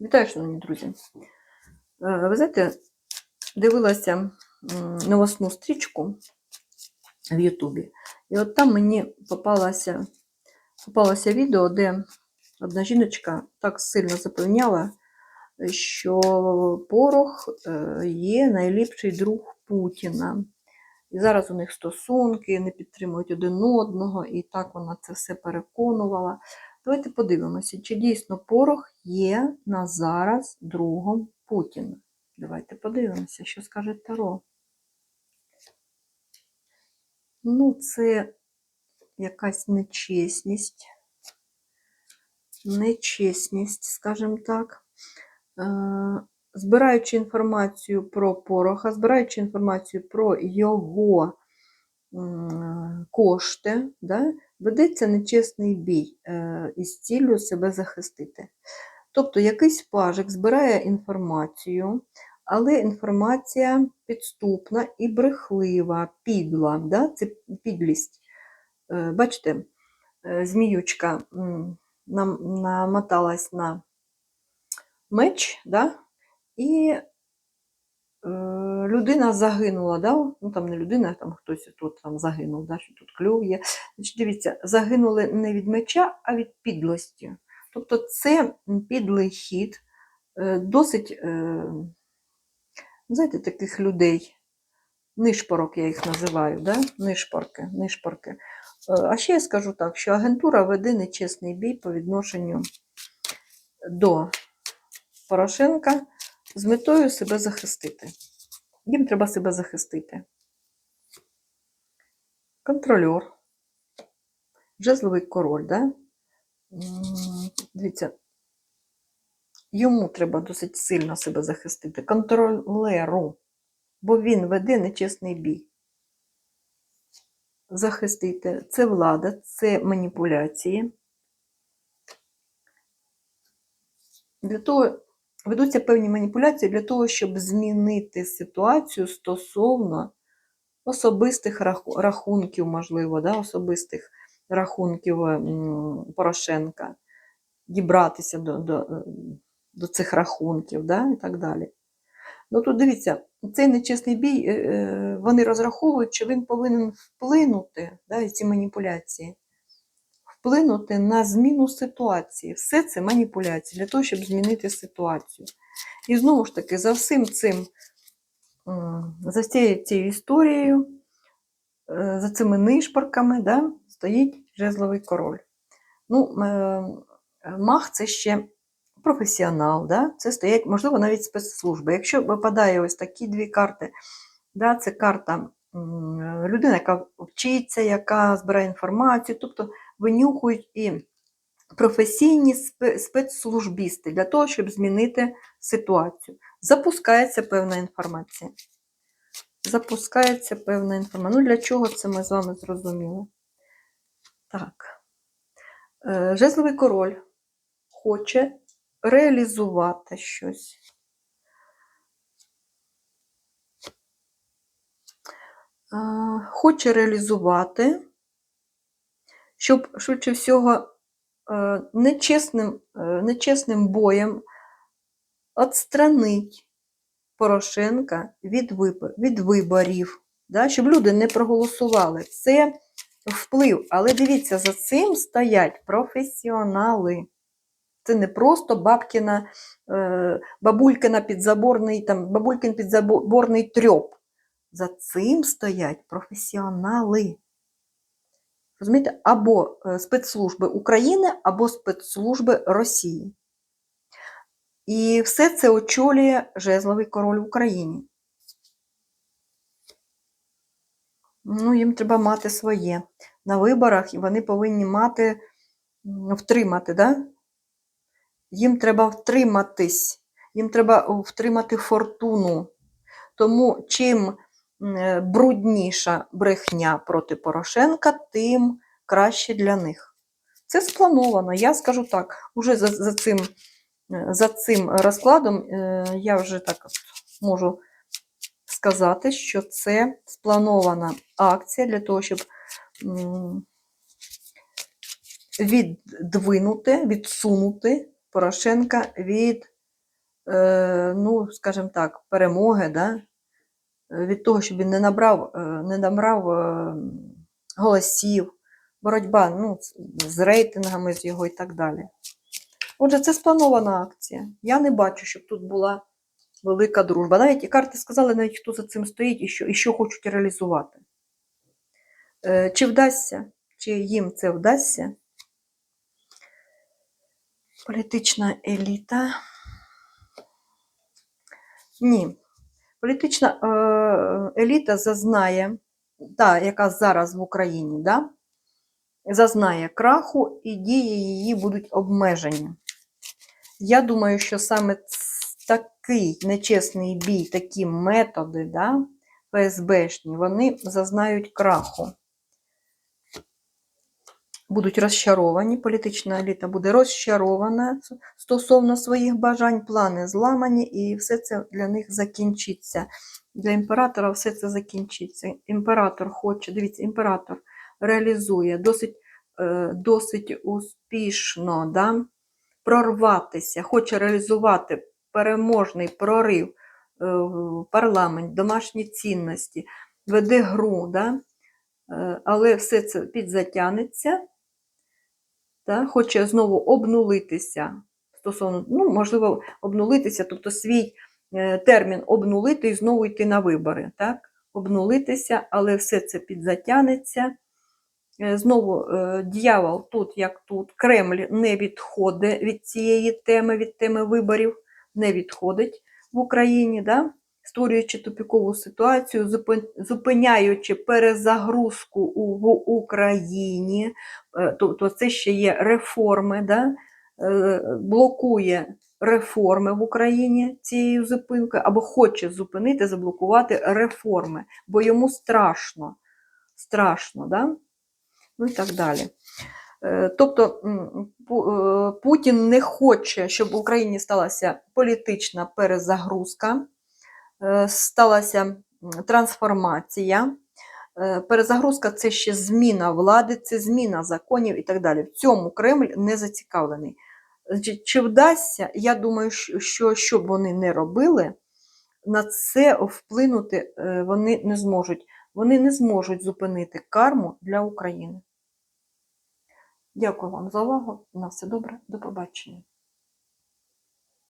Вітаю, шановні друзі. Е, Ви знаєте, дивилася новосну стрічку в Ютубі, і от там мені попалося, попалося відео, де одна жіночка так сильно запевняла, що порох е, є найліпший друг Путіна. І зараз у них стосунки, не підтримують один одного, і так вона це все переконувала. Давайте подивимося, чи дійсно порох є на зараз другом Путіна. Давайте подивимося, що скаже Таро. Ну, це якась нечесність. Нечесність, скажімо так. Е, Збираючи інформацію про пороха, збираючи інформацію про його кошти, да, ведеться нечесний бій е, із ціллю себе захистити. Тобто якийсь пажик збирає інформацію, але інформація підступна і брехлива, підла, да? це підлість. Е, Бачите, е, зміючка нам- намоталась на меч, да? і людина загинула, да? ну там не людина, там хтось тут там загинув, да? що тут клюв є. Значить, дивіться, загинули не від меча, а від підлості. Тобто це підлий хід, е, досить, е, знаєте, таких людей, нишпорок я їх називаю, да? нишпорки, нишпорки. Е, А ще я скажу так, що агентура веде нечесний бій по відношенню до Порошенка з метою себе захистити. Їм треба себе захистити. Контрольор, жезловий король, да? Дивіться, йому треба досить сильно себе захистити. Контролеру, бо він веде нечесний бій. Захистити це влада, це маніпуляції. Для того ведуться певні маніпуляції для того, щоб змінити ситуацію стосовно особистих рахунків, можливо, да, особистих рахунків Порошенка, дібратися до, до, е, до цих рахунків да, і так далі. Ну тут дивіться, цей нечесний бій, е, е, вони розраховують, що він повинен вплинути да, ці маніпуляції, вплинути на зміну ситуації. Все це маніпуляції для того, щоб змінити ситуацію. І знову ж таки, за всім цим, за всією цією історією, е, за цими нишпорками, да, стоїть жезловий король. Ну, е, маг це ще професіонал, да? це стоять, можливо, навіть спецслужби. Якщо випадає ось такі дві карти, да, це карта людина, яка вчиться, яка збирає інформацію, тобто винюхують і професійні спецслужбісти для того, щоб змінити ситуацію. Запускається певна інформація. Запускається певна інформація. Ну, для чого це ми з вами зрозуміли? Так. Е, Жезловий король хоче реалізувати щось. Е, Хоче реалізувати, щоб швидше всього е, нечесним, е, нечесним боєм отстранить Порошенка від, від виборів, да, щоб люди не проголосували. Це вплив. Але дивіться, за цим стоять професіонали. Це не просто бабкіна, е, бабулькина підзаборний, там, бабулькин підзаборний трьоп. За цим стоять професіонали. Розумієте? Або е, спецслужби України, або спецслужби Росії. І все це очолює жезловий король в Україні. Ну, їм треба мати своє. На виборах і вони повинні мати, втримати, да? Їм треба втриматись, їм треба втримати фортуну. Тому чим брудніша брехня проти Порошенка, тим краще для них. Це сплановано. Я скажу так, уже за, за, цим, е, за цим розкладом е, я вже так можу сказати, що це спланована акція для того, щоб віддвинути, відсунути Порошенка від е, ну, скажімо так, перемоги, да? Від того, щоб він не набрав, е, не набрав е, голосів, боротьба ну, з- з рейтингами з його і так далі. Отже, це спланована акція. Я не бачу, щоб тут була велика дружба. Навіть і карти сказали, навіть хто за цим стоїть і що, і що хочуть реалізувати. Е, Чи вдасться, чи їм це вдасться? Політична еліта. Ні. Політична е, еліта зазнає, та, яка зараз в Україні, да, зазнає краху і дії її будуть обмежені. Я думаю, що саме такий нечесний бій, такі методи, да, ФСБшні, вони зазнають краху. Будуть розчаровані, політична еліта буде розчарована стосовно своїх бажань, плани зламані, і все це для них закінчиться. Для імператора все це закінчиться. Імператор хоче, дивіться, імператор реалізує досить, е, досить успішно да, прорватися, хоче реалізувати переможний прорив е, в парламент, домашні цінності, веде гру, да, е, але все це підзатягнеться, да, хоче знову обнулитися стосовно, ну, можливо, обнулитися, тобто свій е, термін обнулити і знову йти на вибори. Так? Обнулитися, але все це підзатягнеться. Е, Знову е, дьявол тут, як тут, Кремль не відходить від цієї теми, від теми виборів, не відходить в Україні, да? Створюючи тупікову ситуацію, зупиняючи перезагрузку в Україні, Е, тобто це ще є реформи, да? е, блокує реформи в Україні цією зупинкою, або хоче зупинити, заблокувати реформи, бо йому страшно. Страшно, да? ну і так далі. Е, Тобто Путін не хоче, щоб в Україні сталася політична перезагрузка, сталася трансформація. Е, Перезагрузка це ще зміна влади, це зміна законів і так далі. В цьому Кремль не зацікавлений. Чи вдасться, я думаю, що- що що б вони не робили, на це вплинути е, вони не зможуть. Вони не зможуть зупинити карму для України. Дякую вам за увагу. На все добре. До побачення.